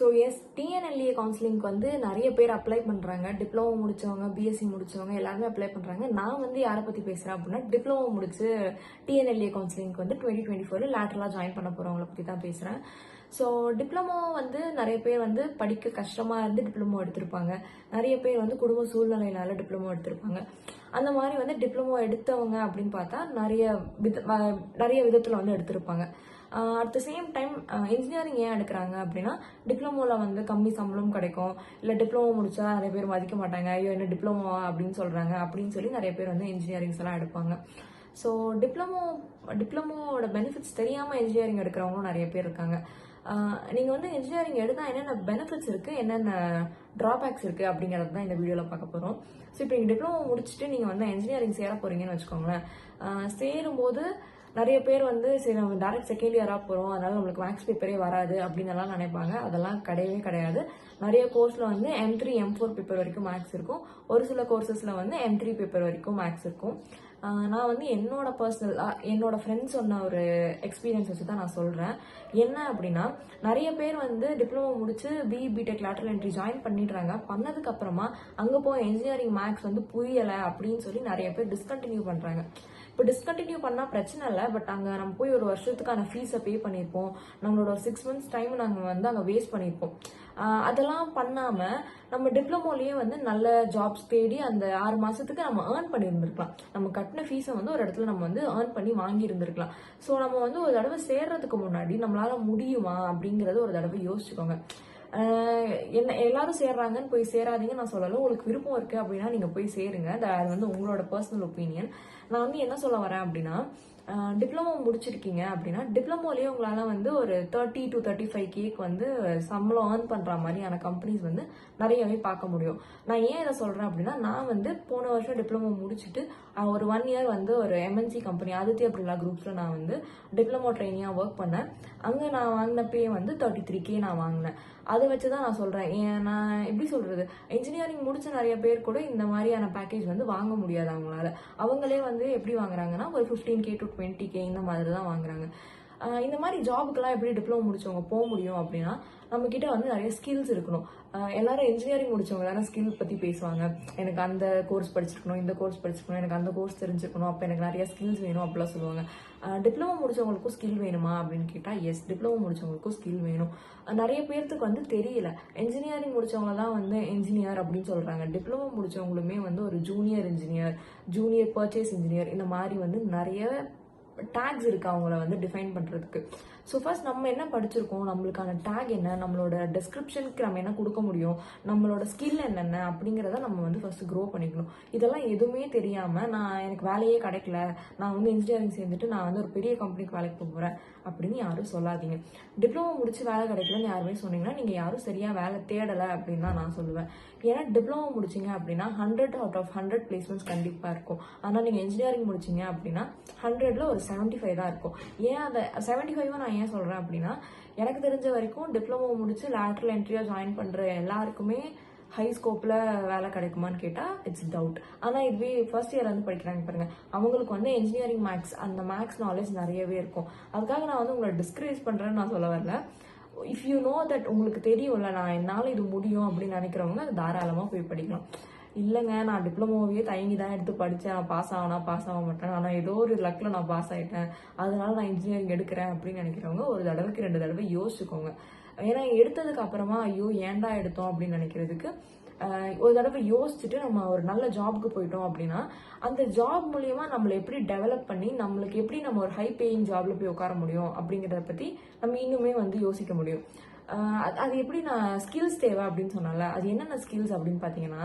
So S TNLA கவுன்சிலிங்க்கு வந்து நிறைய பேர் அப்ளை பண்ணுறாங்க டிப்ளமோ முடிச்சவங்க பிஎஸ்சி முடிச்சவங்க எல்லாருமே அப்ளை பண்ணுறாங்க நான் வந்து யாரை பற்றி பேசுகிறேன் அப்படின்னா டிப்ளமோ முடிச்சு டிஎன்எல்ஏ கவுன்சிலிங்க்கு வந்து டுவெண்ட்டி டுவெண்ட்டி ஃபோரில் லேட்டரலாக ஜாயின் பண்ண போகிறவங்கள பற்றி தான் பேசுகிறேன் ஸோ டிப்ளமோ வந்து நிறைய பேர் வந்து படிக்க கஷ்டமாக இருந்து டிப்ளமோ எடுத்திருப்பாங்க. நிறைய பேர் வந்து குடும்ப சூழ்நிலையினால டிப்ளமோ எடுத்திருப்பாங்க. அந்த மாதிரி வந்து டிப்ளமோ எடுத்தவங்க அப்படின்னு பார்த்தா நிறைய வித நிறைய விதத்தில் வந்து எடுத்திருப்பாங்க. At the same time engineering ஏன் எடுக்கிறாங்க அப்படின்னா டிப்ளமோவில் வந்து கம்மி சம்பளம் கிடைக்கும். இல்லை டிப்ளமோ முடிச்சா நிறைய பேர் மதிக்க மாட்டாங்க. ஐயோ என்ன டிப்ளமோ அப்படின்னு சொல்கிறாங்க அப்படின்னு சொல்லி நிறைய பேர் வந்து இன்ஜினியரிங்ஸ் எல்லாம் எடுப்பாங்க. ஸோ டிப்ளமோ டிப்ளமோவோட பெனிஃபிட்ஸ் தெரியாமல் இன்ஜினியரிங் எடுக்கிறவங்களும் நிறைய பேர் இருக்காங்க. நீங்கள் வந்து இன்ஜினியரிங் எடுத்தால் என்னென்ன பெனிஃபிட்ஸ் இருக்குது என்னென்ன ட்ராபேக்ஸ் இருக்குது அப்படிங்கிறது தான் இந்த வீடியோவில் பார்க்க போகிறோம் ஸோ இப்போ நீங்கள் டிப்ளமோ முடிச்சுட்டு நீங்கள் வந்து இன்ஜினியரிங் சேர போகிறீங்கன்னு வச்சுக்கோங்களேன். சேரும்போது நிறைய பேர் வந்து சரி நம்ம டேரக்ட் செகண்ட் இயராக போகிறோம் அதனால் நம்மளுக்கு மேக்ஸ் பேப்பரே வராது அப்படின்னு எல்லாம் நினைப்பாங்க. அதெல்லாம் கிடையவே கிடையாது. நிறைய கோர்ஸில் வந்து M three M four paper வரைக்கும் மேக்ஸ் இருக்கும். ஒரு சில கோர்சஸில் வந்து எம் த்ரீ பேப்பர் வரைக்கும் மேக்ஸ் இருக்கும். நான் வந்து என்னோட பர்சனல் என்னோட ஃப்ரெண்ட்ஸ் சொன்ன ஒரு எக்ஸ்பீரியன்ஸ் வச்சு தான் நான் சொல்கிறேன் என்ன அப்படின்னா நிறைய பேர் வந்து டிப்ளமோ முடிச்சு B BTech lateral entry join பண்ணிடுறாங்க. பண்ணதுக்கப்புறமா அங்கே போய் இன்ஜினியரிங் மேக்ஸ் வந்து புரியலை அப்படின்னு சொல்லி நிறைய பேர் டிஸ்கண்டினியூ பண்ணுறாங்க இப்போ டிஸ்கண்டினியூ பண்ணால் பிரச்சனை இல்லை பட் அங்கே நம்ம போய் ஒரு வருஷத்துக்கான ஃபீஸை பே பண்ணியிருப்போம். நம்மளோட ஒரு சிக்ஸ் மந்த்ஸ் டைம் நாங்கள் வந்து அங்கே வேஸ்ட் பண்ணியிருப்போம். அதெல்லாம் பண்ணாமல் நம்ம டிப்ளமோலேயே வந்து நல்ல ஜாப்ஸ் தேடி அந்த ஆறு மாதத்துக்கு நம்ம ஏர்ன் பண்ணியிருந்திருக்கலாம். நம்ம கட்டின ஃபீஸை வந்து ஒரு இடத்துல நம்ம வந்து ஏர்ன் பண்ணி வாங்கி இருந்திருக்கலாம் ஸோ நம்ம வந்து ஒரு தடவை சேர்றதுக்கு முன்னாடி நம்மளால் முடியுமா அப்படிங்கிறத ஒரு தடவை யோசிச்சுக்கோங்க. என்ன எல்லாரும் சேர்றாங்கன்னு போய் சேராதீங்க நான் சொல்லலை. உங்களுக்கு விருப்பம் இருக்குது அப்படின்னா நீங்கள் போய் சேருங்க. அது வந்து உங்களோட பர்சனல் ஒப்பீனியன் நான் வந்து என்ன சொல்ல வரேன் அப்படின்னா டிப்ளமோ முடிச்சிருக்கீங்க அப்படின்னா டிப்ளமோலேயே உங்களால் வந்து ஒரு தேர்ட்டி டு தேர்ட்டி ஃபைவ் கேக்கு வந்து சம்பளம் ஏர்ன் பண்ணுற மாதிரியான கம்பெனிஸ் வந்து நிறையவே பார்க்க முடியும். நான் ஏன் இதை சொல்கிறேன் அப்படின்னா நான் வந்து போன வருஷம் டிப்ளமோ முடிச்சுட்டு ஒரு ஒன் இயர் வந்து ஒரு எம்என்சி கம்பெனி ஆதித்ய பிர்லா குரூப்ஸில் நான் வந்து டிப்ளமோ ட்ரைனியாக ஒர்க் பண்ணேன். அங்கே நான் வாங்கின பே வந்து தேர்ட்டி த்ரீ கே நான் வாங்கினேன். அதை வச்சு தான் நான் சொல்கிறேன் ஏன் நான் எப்படி சொல்கிறது இன்ஜினியரிங் முடித்த நிறைய பேர் கூட இந்த மாதிரியான பேக்கேஜ் வந்து வாங்க முடியாது அவங்களால. அவங்களே வந்து எப்படி வாங்குறாங்கன்னா ஒரு fifteen K to twenty K இந்த மாதிரி தான் வாங்குறாங்க. இந்த மாதிரி ஜாபுக்கெல்லாம் எப்படி டிப்ளமோ முடிச்சவங்க போக முடியும் அப்படின்னா நம்ம கிட்ட வந்து நிறைய ஸ்கில்ஸ் இருக்கணும். எல்லாரும் இன்ஜினியரிங் முடிச்சவங்க தானே ஸ்கில் பத்தி பேசுவாங்க. எனக்கு அந்த கோர்ஸ் படிச்சிருக்கணும் இந்த கோர்ஸ் படிச்சிருக்கணும் எனக்கு அந்த கோர்ஸ் தெரிஞ்சிருக்கணும் அப்போ எனக்கு நிறைய ஸ்கில்ஸ் வேணும் அப்படிலாம் சொல்லுவாங்க. டிப்ளமோ முடிச்சவங்களுக்கும் ஸ்கில் வேணுமா அப்படின்னு கேட்டா எஸ் டிப்ளமோ முடிச்சவங்களுக்கும் ஸ்கில் வேணும். நிறைய பேர்த்துக்கு வந்து தெரியல. இன்ஜினியரிங் முடிச்சவங்க தான் வந்து இன்ஜினியர் அப்படின்னு சொல்றாங்க. டிப்ளமோ முடிச்சவங்களுமே வந்து ஒரு junior engineer junior purchase engineer இந்த மாதிரி வந்து நிறைய டேக்ஸ் இருக்கு அவங்கள வந்து டிஃபைன் பண்ணுறதுக்கு ஸோ ஃபர்ஸ்ட் நம்ம என்ன படிச்சிருக்கோம்? நம்மளுக்கான டேக் என்ன? நம்மளோட டெஸ்கிரிப்ஷனுக்கு நம்ம என்ன கொடுக்க முடியும்? நம்மளோட ஸ்கில் என்னென்ன? அப்படிங்கிறத நம்ம வந்து ஃபர்ஸ்ட் க்ரோ பண்ணிக்கணும். இதெல்லாம் எதுவுமே தெரியாமல் நான் எனக்கு வேலையே கிடைக்கல. நான் வந்து இன்ஜினியரிங் சேர்ந்துட்டு நான் வந்து ஒரு பெரிய கம்பெனிக்கு வேலைக்கு போகிறேன் அப்படின்னு யாரும் சொல்லாதீங்க. டிப்ளமோ முடிச்சு வேலை கிடைக்கலன்னு யாருமே சொன்னீங்கன்னா நீங்கள் யாரும் சரியாக வேலை தேடலை அப்படின்னு தான் நான் சொல்லுவேன். ஏன்னா டிப்ளமோ முடிச்சீங்க அப்படின்னா hundred out of hundred placements கண்டிப்பாக இருக்கும். ஆனால் நீங்கள் இன்ஜினியரிங் முடிச்சீங்க அப்படின்னா ஹண்ட்ரட்ல ஒரு செவன்டி ஃபைவ் தான் இருக்கும். ஏன் அதை செவன்டி ஃபைவ் நான் ஏன் சொல்கிறேன் அப்படின்னா எனக்கு தெரிஞ்ச வரைக்கும் டிப்ளமோ முடிச்சு லேட்ரல் என்ட்ரியாக ஜாயின் பண்ணுற எல்லாருக்குமே ஹை ஸ்கோப்பில் வேலை கிடைக்குமான்னு கேட்டால் இட்ஸ் டவுட் ஆனால் இதுவே ஃபர்ஸ்ட் இயர் வந்து படிக்கிறாங்க பாருங்கள் அவங்களுக்கு வந்து இன்ஜினியரிங் மேக்ஸ் அந்த மேக்ஸ் நாலேஜ் நிறையவே இருக்கும். அதுக்காக நான் வந்து உங்களை டிஸ்கரேஜ் பண்ணுறேன்னு நான் சொல்ல வரல. இஃப் யூ நோ தட் உங்களுக்கு தெரியும்ல நான் என்னால் இது முடியும் அப்படின்னு நினைக்கிறவங்க அது தாராளமாக போய் படிக்கலாம். இல்லைங்க நான் டிப்ளமோவே தயங்கி தான் எடுத்து படித்தேன் நான் பாஸ் ஆகனா பாஸ் ஆக மாட்டேன். ஆனால் ஏதோ ஒரு லக்கில் நான் பாஸ் ஆகிட்டேன் அதனால நான் இன்ஜினியரிங் எடுக்கிறேன் அப்படின்னு நினைக்கிறவங்க ஒரு தடவைக்கு ரெண்டு தடவை யோசிச்சுக்கோங்க. ஏன்னா எடுத்ததுக்கு அப்புறமா ஐயோ ஏன்டா எடுத்தோம் அப்படின்னு நினைக்கிறதுக்கு ஒரு தடவை யோசிச்சுட்டு நம்ம ஒரு நல்ல ஜாப்க்கு போயிட்டோம் அப்படின்னா அந்த ஜாப் மூலியமா நம்மளை எப்படி டெவலப் பண்ணி நம்மளுக்கு எப்படி நம்ம ஒரு ஹை பேயிங் ஜாப்ல போய் உட்கார முடியும் அப்படிங்கிறத பத்தி நம்ம இன்னுமே வந்து யோசிக்க முடியும். அது- அது எப்படி நான் ஸ்கில்ஸ் தேவை அப்படின்னு சொன்னால அது என்னென்ன ஸ்கில்ஸ் அப்படின்னு பார்த்தீங்கன்னா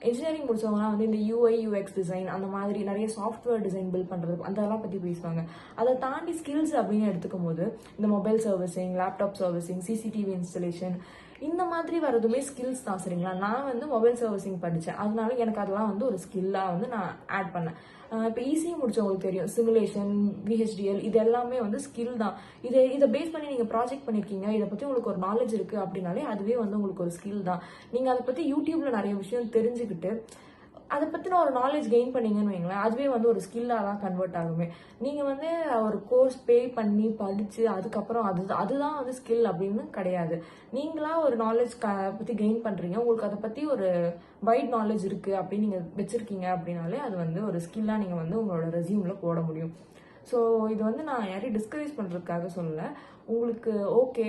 இன்ஜினியரிங் முடிச்சவங்கலாம் வந்து இந்த யூஐ யூஎக்ஸ் டிசைன் அந்த மாதிரி நிறைய சாஃப்ட்வேர் டிசைன் பில்ட் அந்த அதெல்லாம் பற்றி பேசுவாங்க. அதை தாண்டி ஸ்கில்ஸ் அப்படின்னு எடுத்துக்கும் போது இந்த mobile servicing laptop servicing CCTV installation இந்த மாதிரி வரதுமே ஸ்கில்ஸ் தான் சரிங்களா? நான் வந்து மொபைல் சர்வீசிங் படித்தேன் அதனால எனக்கு அதெல்லாம் வந்து ஒரு ஸ்கில்லாக வந்து நான் ஆட் பண்ணேன். இப்போ ஈஸியாக முடிச்சவங்களுக்கு தெரியும். சிமுலேஷன் விஹெச்டிஎல் இது எல்லாமே வந்து ஸ்கில் தான். இதை இதை பேஸ் பண்ணி நீங்கள் ப்ராஜெக்ட் பண்ணியிருக்கீங்க இதை பற்றி உங்களுக்கு ஒரு நாலேஜ் இருக்குது அப்படின்னாலே அதுவே வந்து உங்களுக்கு ஒரு ஸ்கில் தான். நீங்கள் அதை பற்றி யூடியூப்பில் நிறைய விஷயம் தெரிஞ்சுக்கிட்டு அதை பற்றின ஒரு நாலேஜ் கெயின் பண்ணீங்கன்னு வைங்களேன். அதுவே வந்து ஒரு ஸ்கில்லாக தான் கன்வெர்ட் ஆகுமே. நீங்கள் வந்து ஒரு கோர்ஸ் பே பண்ணி படித்து அதுக்கப்புறம் அது அதுதான் வந்து ஸ்கில் அப்படின்னு கிடையாது. நீங்களாக ஒரு நாலேஜ் க பற்றி கெயின் பண்ணுறீங்க உங்களுக்கு அதை பற்றி ஒரு வைட் நாலேஜ் இருக்குது அப்படின்னு நீங்கள் வச்சுருக்கீங்க அப்படின்னாலே அது வந்து ஒரு ஸ்கில்லாக நீங்கள் வந்து உங்களோட ரெசியூமில் போட முடியும். ஸோ இது வந்து நான் யாரையும் டிஸ்கரேஜ் பண்ணுறதுக்காக சொல்லலை. உங்களுக்கு ஓகே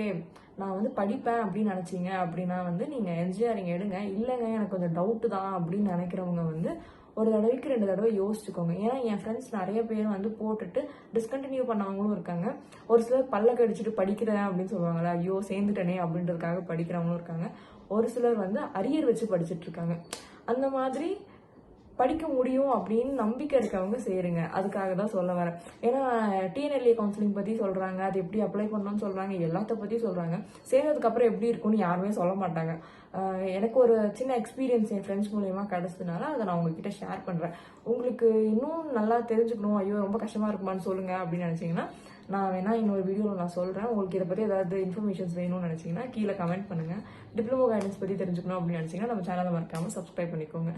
நான் வந்து படிப்பேன் அப்படின்னு நினச்சிங்க அப்படின்னா வந்து நீங்கள் என்ஜினியரிங் எடுங்க. இல்லைங்க எனக்கு கொஞ்சம் டவுட்டு தான் அப்படின்னு நினைக்கிறவங்க வந்து ஒரு தடவைக்கு ரெண்டு தடவை யோசிச்சுக்கோங்க. ஏன்னா என் ஃப்ரெண்ட்ஸ் நிறைய பேர் வந்து போட்டுட்டு டிஸ்கண்டினியூ பண்ணவங்களும் இருக்காங்க. ஒரு சிலர் பல்ல கடிச்சிட்டு படிக்கிறேன் அப்படின்னு சொல்லுவாங்கல்ல ஐயோ சேர்ந்துட்டனே அப்படின்றதுக்காக படிக்கிறவங்களும் இருக்காங்க. ஒரு சிலர் வந்து அரியர் வச்சு படிச்சுட்டு இருக்காங்க. அந்த மாதிரி படிக்க முடியும் அப்படின்னு நம்பிக்கை இருக்கவங்க சேருங்க. அதுக்காக தான் சொல்ல வரேன். ஏன்னா டிஎன்எல்ஏ கவுன்சிலிங் பற்றி சொல்கிறாங்க அது எப்படி அப்ளை பண்ணணும்னு சொல்கிறாங்க எல்லாத்த பற்றி சொல்கிறாங்க சேர்ந்ததுக்கப்புறம் எப்படி இருக்கும்னு யாருமே சொல்ல மாட்டாங்க. எனக்கு ஒரு சின்ன எக்ஸ்பீரியன்ஸ் என் ஃப்ரெண்ட்ஸ் மூலயமா கிடச்சதுனால அதை நான் உங்ககிட்ட ஷேர் பண்ணுறேன் உங்களுக்கு இன்னும் நல்லா தெரிஞ்சுக்கணும் ஐயோ ரொம்ப கஷ்டமாக இருக்குமான்னு சொல்லுங்கள் அப்படின்னு நினச்சிங்கன்னா நான் வேணா இன்னொரு வீடியோவில் நான் சொல்கிறேன் உங்களுக்கு இதை பற்றி ஏதாவது இன்ஃபர்மேஷன்ஸ் வேணும்னு நினச்சிங்கன்னா கீழே கமெண்ட் பண்ணுங்கள் டிப்ளமோ கைடன்ஸ் பற்றி தெரிஞ்சுக்கணும் அப்படின்னு நினச்சிங்கன்னா நம்ம சேனலை மறக்காமல் சப்ஸ்கிரைப் பண்ணிக்கோங்க.